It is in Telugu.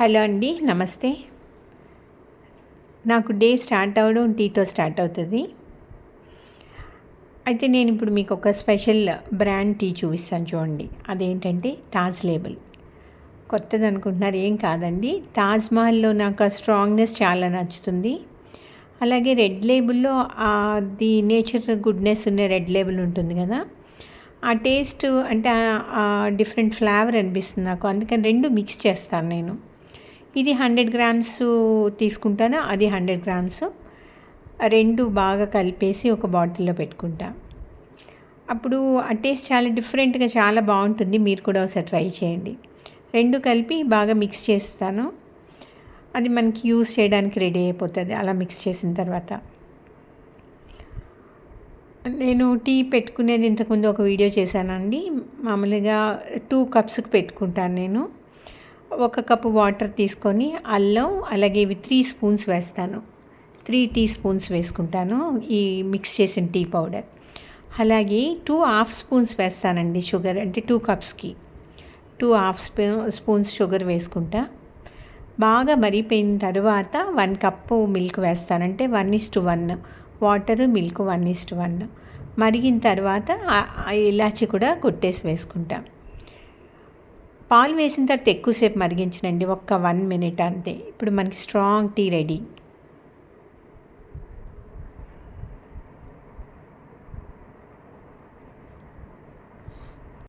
హలో అండి నమస్తే. నాకు డే స్టార్ట్ అవ్వడం టీతో స్టార్ట్ అవుతుంది. అయితే నేను ఇప్పుడు మీకు ఒక స్పెషల్ బ్రాండ్ టీ చూపిస్తాను చూడండి. అదేంటంటే తాజ్ లేబుల్. కొత్తది అనుకుంటున్నారు ఏం కాదండి. తాజ్ మహల్లో నాకు ఆ స్ట్రాంగ్నెస్ చాలా నచ్చుతుంది. అలాగే రెడ్ లేబుల్లో ది నేచర్ గుడ్నెస్ ఉన్న రెడ్ లేబుల్ ఉంటుంది కదా. ఆ టేస్ట్ అంటే డిఫరెంట్ ఫ్లేవర్ అనిపిస్తుంది నాకు. అందుకని రెండు మిక్స్ చేస్తాను నేను. ఇది హండ్రెడ్ గ్రామ్స్ తీసుకుంటాను? అది హండ్రెడ్ గ్రామ్స్. రెండు బాగా కలిపేసి ఒక బాటిల్లో పెట్టుకుంటా. అప్పుడు ఆ టేస్ట్ చాలా డిఫరెంట్గా చాలా బాగుంటుంది. మీరు కూడా ఒకసారి ట్రై చేయండి. రెండు కలిపి బాగా మిక్స్ చేస్తాను. అది మనకి యూజ్ చేయడానికి రెడీ అయిపోతుంది. అలా మిక్స్ చేసిన తర్వాత. నేను టీ పెట్టుకునేది ఇంతకుముందు ఒక వీడియో చేశానండి. మామూలుగా టూ కప్స్కి పెట్టుకుంటాను నేను. ఒక కప్పు వాటర్ తీసుకొని అల్లం అలాగే ఇవి త్రీ స్పూన్స్ వేస్తాను. త్రీ టీ స్పూన్స్ వేసుకుంటాను ఈ మిక్స్ చేసిన టీ పౌడర్ అలాగే టూ హాఫ్ స్పూన్స్ వేస్తానండి షుగర్ అంటే టూ కప్స్కి టూ హాఫ్ స్పూ స్పూన్స్ షుగర్ వేసుకుంటా. బాగా మరిపోయిన తర్వాత one cup milk వేస్తానంటే one is to one water milk one is to one మరిగిన తర్వాత ఇలాచి కూడా కొట్టేసి వేసుకుంటాం. పాలు వేసిన తర్వాత ఎక్కువసేపు మరిగించనండి ఒక్క వన్ మినిట్ అంతే. ఇప్పుడు మనకి స్ట్రాంగ్ టీ రెడీ.